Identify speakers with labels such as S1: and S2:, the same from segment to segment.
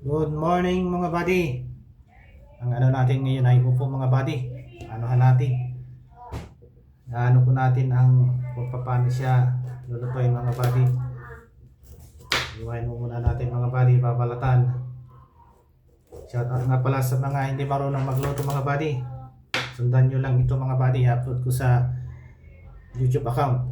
S1: Good morning mga buddy. Ang ano natin ngayon ay upo mga buddy. Anohan natin. Ano po natin ang kung siya lulutuin mga buddy. Iwain mo muna natin mga buddy, babalatan. Shout out nga pala sa mga hindi marunong magluto mga buddy. Sundan nyo lang ito mga buddy. Upload ko sa YouTube account.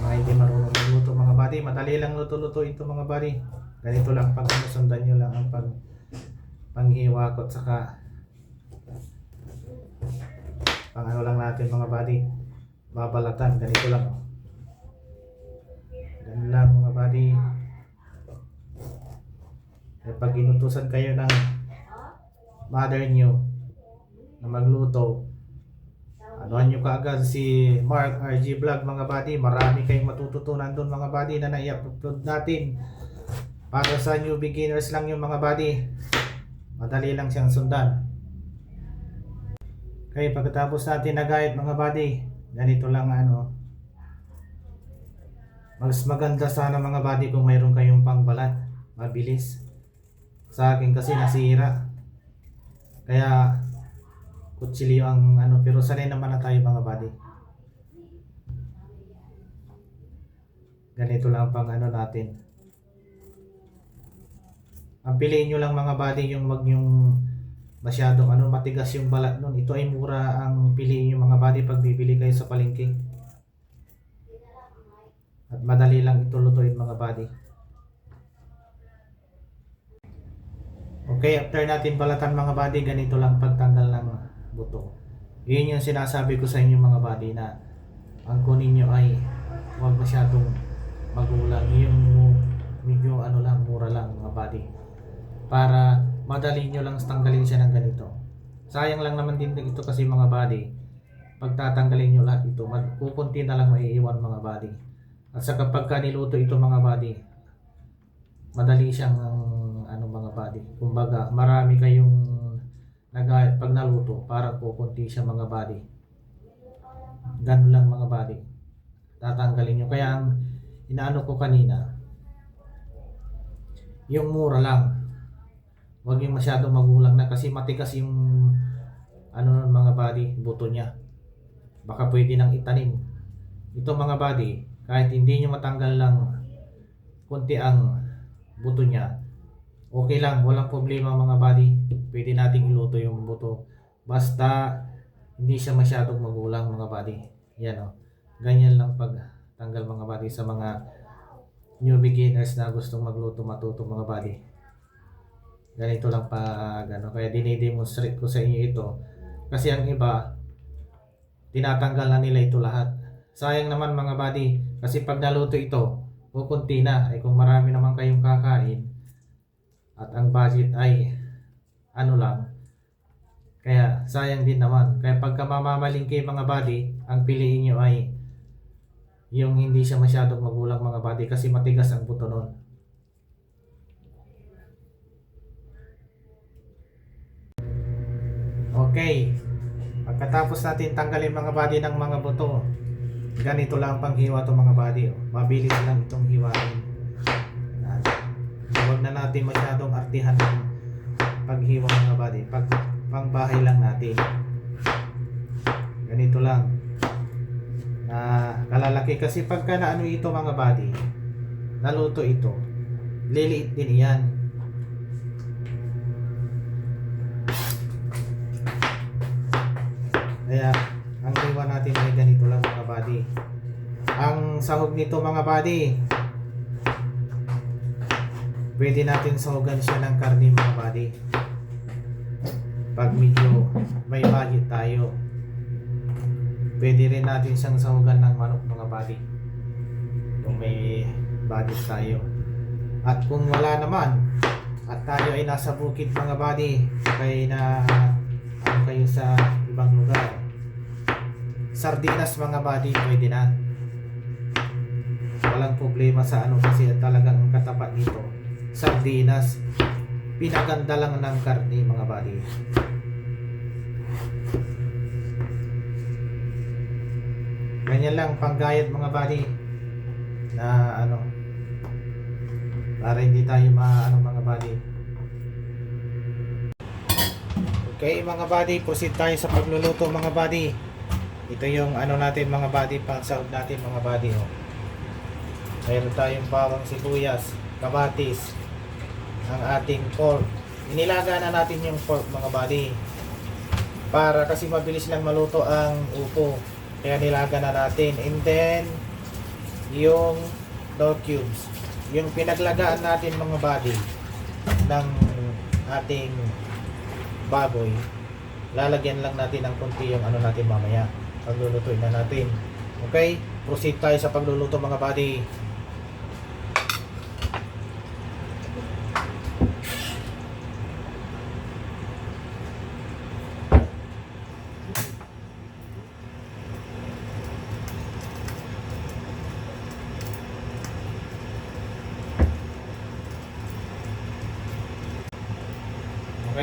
S1: Mga hindi marunong magluto mga buddy. Madali lang luto-luto ito mga buddy. Ganito lang pag sundan nyo lang ang pag panghiwa ko at saka pang ano lang natin mga buddy. Babalatan. Ganito lang. Ganun lang mga buddy. Eh, pag inutusan kayo ng mother nyo na magluto, Anuhan nyo kaagad si Mark RG Vlog mga buddy. Marami kayong matututunan doon mga buddy na nai-upload natin. Para sa new beginners lang yung mga buddy. Madali lang siyang sundan. Okay, pagkatapos natin nagayat mga buddy, ganito lang ano. Mas maganda sana mga buddy kung mayroon kayong pangbalat. Mabilis. Sa akin kasi nasira. Kaya kutsilyo ang ano pero sanay naman na tayo mga buddy. Ganito lang pang ano natin. Ang piliin nyo lang mga buddy yung wag yung masyadong ano matigas yung balat nun. Ito ay mura ang piliin nyo mga buddy pag bibili kayo sa palengke. At madali lang ito lutuin mga buddy. Okay, after natin balatan mga buddy, ganito lang pagtanggal ng buto. Yun yung sinasabi ko sa inyo mga buddy na ang kunin nyo ay huwag masyadong magulang. Yung medyo ano lang, mura lang mga buddy. Para madali nyo lang tanggalin siya ng ganito. Sayang lang naman din ito kasi mga buddy. Pag tatanggalin nyo lahat ito, magpupunti na lang maiiwan mga buddy. At sa kapag ka niluto ito mga buddy, madali siyang ano mga buddy. Kumbaga, marami kayong nagayat pag naluto para kukunti siya mga body. Ganun lang mga body. Tatanggalin nyo. Kaya ang inaano ko kanina, yung mura lang. Huwag yung masyado magulang na kasi matigas yung ano mga body, buto niya. Baka pwede nang itanim. Ito mga body, kahit hindi nyo matanggal lang kunti ang buto niya, okay lang, walang problema mga buddy. Pwede nating iluto yung buto. Basta hindi siya masyadong magulang mga buddy. Yan o. Ganyan lang pag tanggal mga buddy sa mga new beginners na gustong magluto matuto mga buddy. Ganito lang pag ano. Kaya dinidemonstrate ko sa inyo ito. Kasi ang iba, tinatanggal na nila ito lahat. Sayang naman mga buddy. Kasi pag naluto ito, kukunti na. Ay kung marami naman kayong kakain, at ang budget ay ano lang. Kaya sayang din naman. Kaya pagka mamamalingki mga body ang piliin nyo ay yung hindi siya masyadong magulang mga body kasi matigas ang buto nun. Okay. Pagkatapos natin tanggalin mga body ng mga buto ganito lang pang hiwa to mga body mabilis lang itong hiwain. Huwag na natin masyadong artihan ng paghiwa mga buddy. Pag pangbahay lang natin. Ganito lang. Na kalalaki kasi pagka na ano ito mga buddy, naluto ito, liliit din yan. Kaya ang hiwa natin ay ganito lang mga buddy. Ang sahog nito mga buddy, pwede natin sahugan siya ng karne mga buddy pag medyo may budget tayo pwede rin natin siyang sahugan ng manok mga buddy. Kung may budget tayo. At kung wala naman at tayo ay nasa bukid mga buddy kaya na ano kayo sa ibang lugar. Sardinas mga buddy pwede na. Walang problema sa ano kasi talagang ang katapat nito sardinas. Pinaganda lang ng karne mga buddy. Ganyan lang panggayat mga buddy na ano Para hindi tayo maano mga buddy. Okay mga buddy, proceed tayo sa pagluluto mga buddy. Ito yung ano natin mga buddy, pang sahog natin mga buddy. Oh. Mayroon tayong bawang sibuyas, kamatis, ang ating pork. Inilaga na natin yung pork mga buddy. Para kasi mabilis lang maluto ang upo. Kaya nilaga na natin. And then, yung dough cubes. Yung pinaglagaan natin mga buddy ng ating baboy. Lalagyan lang natin ng konti yung ano natin mamaya. Paglulutuin na natin. Okay? Proceed tayo sa pagluluto mga buddy.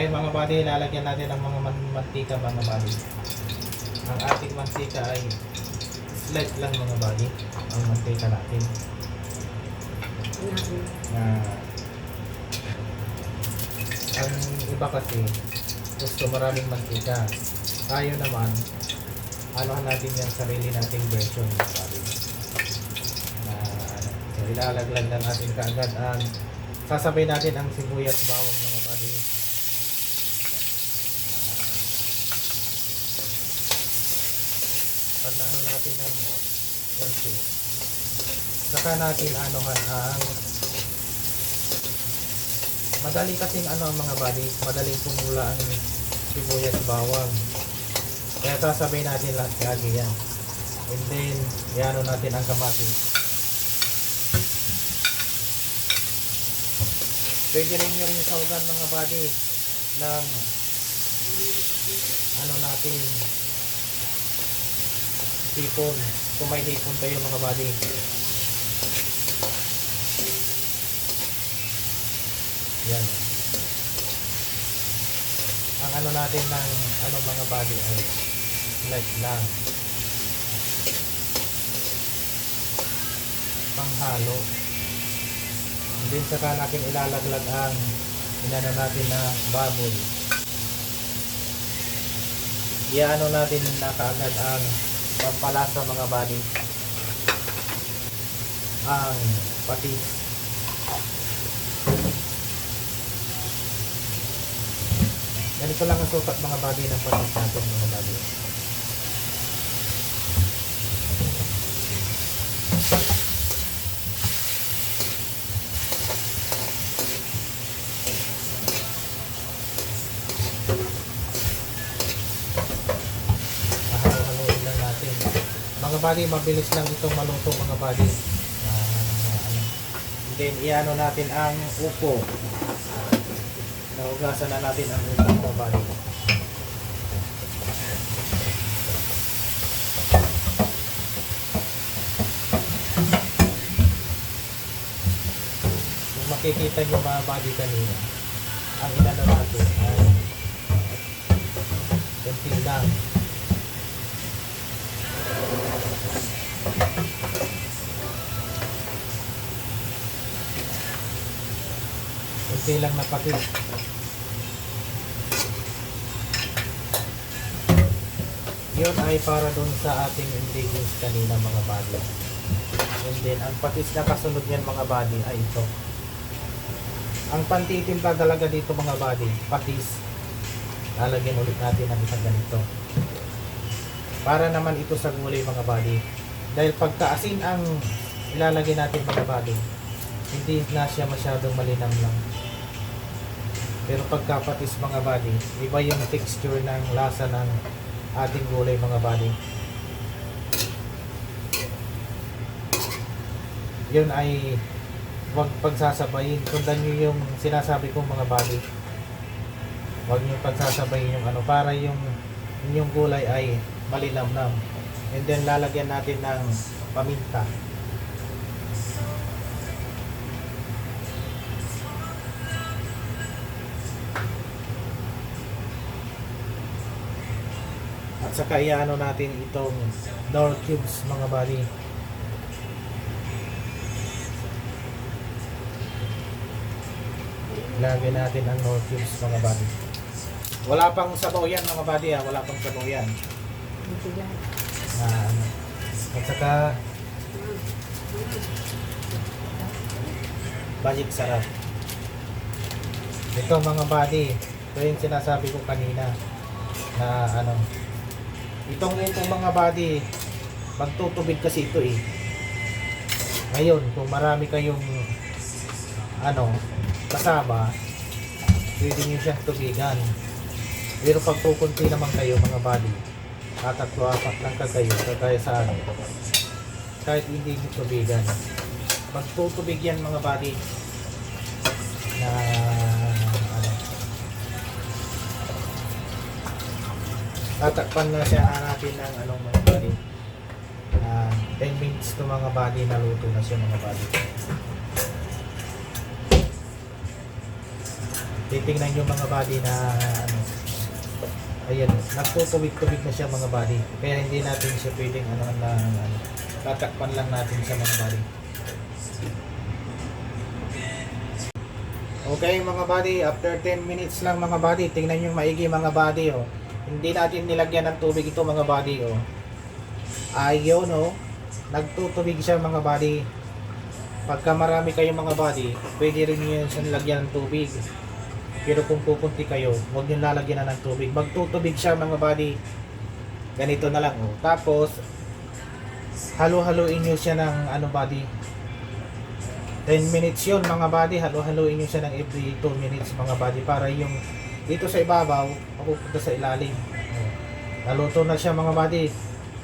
S1: Okay mga buddy, lalagyan natin ng mga man- mantika mga buddy. Ang ating mantika ay slight lang mga buddy. Ang mantika natin. Na ang iba kasi gusto maraming mantika. Tayo naman, anuhan natin yung sarili nating version mga buddy. Na, so ilalaglag na natin kaagad ang sasabay natin ang sibuyas bawang mga buddy. Naano natin ng konti saka natin anohan ang madali kasing ano ang mga buddy madaling pumula ang sibuyas bawang. Kaya sasabay natin lahat lagi yan. And then iano natin ang kamatis. Pwede rin nyo rin saugan mga buddy ng ano natin hipon. Kung may hipon kayo mga buddy. Yan. Ang ano natin ng ano mga buddy ay light lang. Panghalo. Then saka natin ilalaglag ang inano natin na baboy. Iano natin na kaagad ang pampalasa mga buddy ang patis ganito lang ang sukat mga buddy ng patis natin mga buddy Halo-haloin lang natin. Mga mabilis lang itong maluto mga buddy. Ah, ano. Then, iano natin ang upo. Nahugasan na natin ang upo mga buddy. Kung makikita nyo mga buddy kanina, ang inano natin ay konti lang. Kunti lang na patis. Yun ay para dun sa ating ingredients kanina mga buddy. And then, ang patis na kasunod niyan mga buddy ay ito. Ang pantitimpla talaga dito mga buddy, patis. Lalagyan ulit natin ng isang ganito. Para naman ito sa gulay mga buddy. Dahil pagkaasin ang ilalagay natin mga buddy, hindi na siya masyadong malinam lang. Pero pagkapatis mga buddy, iba yung texture ng lasa ng ating gulay mga buddy. Yun ay wag pagsasabayin. Sundan nyo yung sinasabi kong mga buddy. Huwag nyo pagsasabayin yung ano para yung yung gulay ay malinamnam. And then lalagyan natin ng paminta. At saka iano natin itong door cubes mga buddy. Ilagay natin ang no cubes mga buddy. Wala pang sabaw yan mga buddy ah. Wala pang sabaw yan. Ano. At saka Balik sarap. Ito mga buddy, ito yung sinasabi ko kanina na ano, itong itong mga buddy, magtutubig kasi ito eh. Ngayon, kung marami kayong ano, kasama, pwede nyo siyang tubigan. Pero pag kukunti naman kayo mga buddy, tatatlo apat lang ka kayo, kagaya sa ano, kahit hindi nyo tubigan. Magtutubig yan mga buddy na tatakpan na siya natin ng ano mga buddy Ah, 10 minutes to mga body na luto na siya mga body. Titingnan nyo mga body na ano ayan nagtutubig-tubig na siya mga body. Kaya hindi natin siya pwedeng ano na ano, tatakpan lang natin sa mga body. Okay mga body, after 10 minutes lang mga body, tingnan nyo maigi mga body oh. Hindi natin nilagyan ng tubig ito mga body oh. Ayaw no, nagtutubig siya mga body. Pagka marami kayong mga body, pwede rin nyo siya nilagyan ng tubig. Pero kung pupunti kayo, huwag nyo lalagyan na ng tubig. Magtutubig siya mga body. Ganito na lang oh. Tapos, halo-haloin nyo siya ng ano body, 10 minutes yun mga buddy, halo-haloin nyo siya ng every 2 minutes mga buddy para yung dito sa ibabaw, mapupunta sa ilalim. Naluto na siya mga buddy.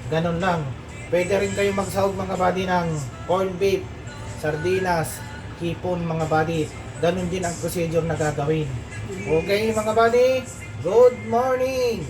S1: Ganun lang. Pwede rin kayo magsahog mga buddy ng corn beef, sardinas, hipon mga buddy. Ganun din ang procedure na gagawin. Okay mga buddy? Good morning!